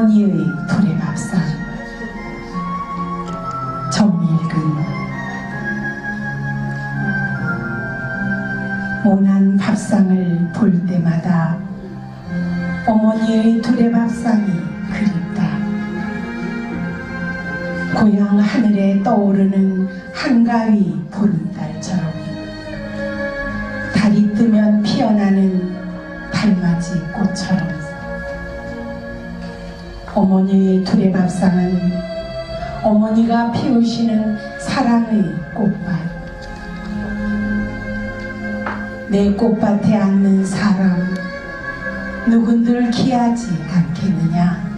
어머니의 두레밥상 정일근 모난 밥상을 볼 때마다 어머니의 두레밥상이 그립다. 고향 하늘에 떠오르는 한가위 보름달처럼 달이 뜨면 피어나는 달맞이 꽃처럼 어머니의 두레밥상은 어머니가 피우시는 사랑의 꽃밭. 내 꽃밭에 앉는 사람 누군들 귀하지 않겠느냐?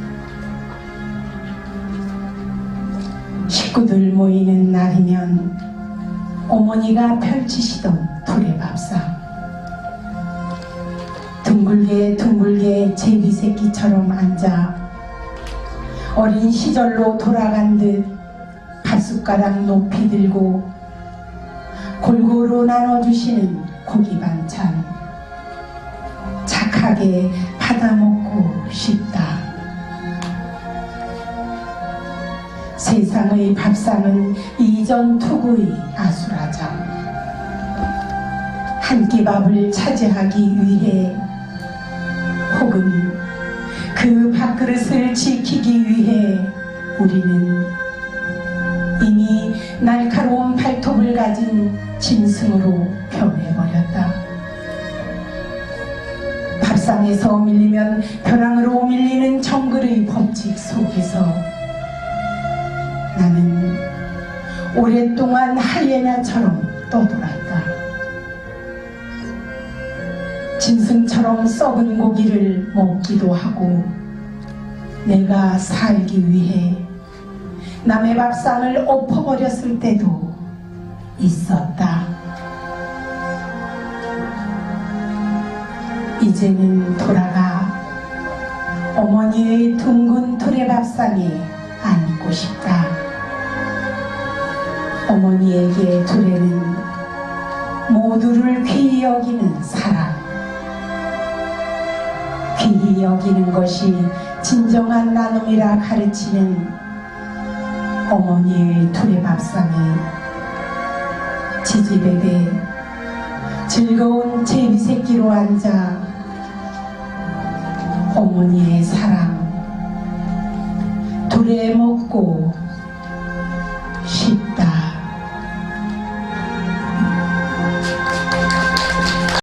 식구들 모이는 날이면 어머니가 펼치시던 두레밥상. 둥글게 둥글게 제비새끼처럼 앉아 어린 시절로 돌아간 듯 밥숟가락 높이 들고 골고루 나눠주시는 고기 반찬 착하게 받아먹고 싶다. 세상의 밥상은 이전 투구의 아수라장. 한 끼 밥을 차지하기 위해 혹은 그 밥그릇을 지키기 위해 우리는 이미 날카로운 발톱을 가진 짐승으로 변해버렸다. 밥상에서 밀리면 벼랑으로 밀리는 정글의 법칙 속에서 나는 오랫동안 하이에나처럼 떠돌았다. 짐승처럼 썩은 고기를 먹기도 하고 내가 살기 위해 남의 밥상을 엎어버렸을 때도 있었다. 이제는 돌아가 어머니의 둥근 두레밥상에 앉고 싶다. 어머니에게 두레는 모두를 귀히 여기는 사랑. 귀히 여기는 것이 진정한 나눔이라 가르치는 어머니의 두레밥상에 지지배배 즐거운 제비새끼로 앉아 어머니의 사랑 두레 먹고